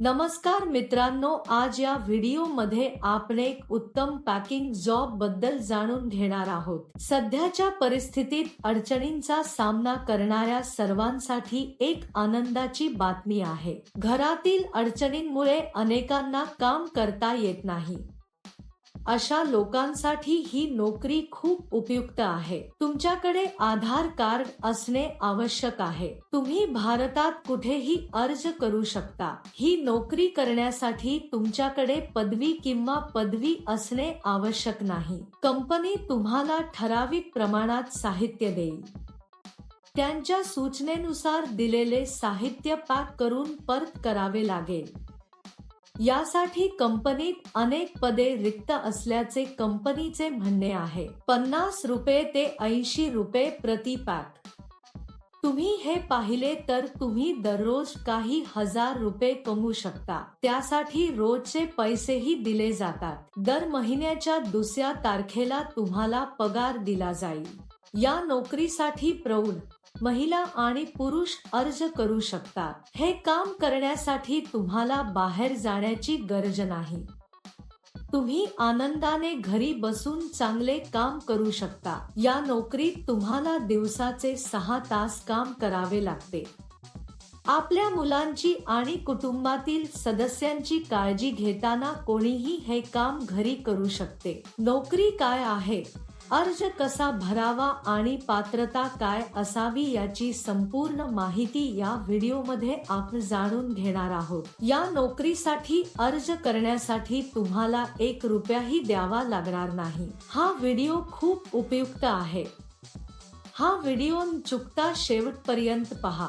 नमस्कार मित्रांनो आज या व्हिडिओमध्ये आपण एक उत्तम पॅकिंग जॉबबद्दल जाणून घेणार आहोत. सध्याच्या परिस्थितीत अडचणींचा सामना करणाऱ्या सर्वांसाठी एक आनंदाची बातमी आहे. घरातील अडचणींमुळे अनेकांना काम करता येत नाही. अशा लोकांसाठी ही नोकरी खूप उपयुक्त आहे. तुमच्याकडे आधार कार्ड असणे आवश्यक आहे. तुम्ही भारतात कुठेही अर्ज करू शकता. ही नोकरी करण्यासाठी तुमच्याकडे पदवी किंवा पदवी असणे आवश्यक नाही. कंपनी तुम्हाला ठराविक प्रमाणात साहित्य देईल. त्यांच्या सूचनेनुसार दिलेले साहित्य पॅक करून परत करावे लागेल. यासाठी कंपनीत अनेक पदे रिक्त असल्याचे कंपनीचे म्हणणे आहे. पन्नास रुपये ते ऐंशी रुपये प्रति पॅक. तुम्ही हे पाहिले तर तुम्ही दररोज काही हजार रुपये कमवू शकता. त्यासाठी रोजचे पैसेही दिले जातात. दर महिन्याच्या दुसऱ्या तारखेला तुम्हाला पगार दिला जाईल. या नोकरीसाठी प्रौढ महिला आणि पुरुष अर्ज करू शकतात. हे काम करण्यासाठी तुम्हाला बाहेर जाण्याची गरज नाही. तुम्ही आनंदाने घरी बसून चांगले काम करू शकता. या नोकरीत तुम्हाला दिवसाचे सहा तास काम करावे लागते. आपल्या मुलांची आणि कुटुंबातील सदस्यांची काळजी घेताना कोणीही हे काम घरी करू शकते. नोकरी काय आहे? अर्ज कसा भरावा आणि पात्रता काय असावी याची संपूर्ण माहिती या व्हिडिओमध्ये आपण जाणून घेणार आहोत. या नोकरीसाठी अर्ज करण्यासाठी तुम्हाला एक रुपयाही द्यावा लागणार नाही. हा व्हिडिओ खूप उपयुक्त आहे. हा व्हिडिओ चुकता शेवटपर्यंत पहा.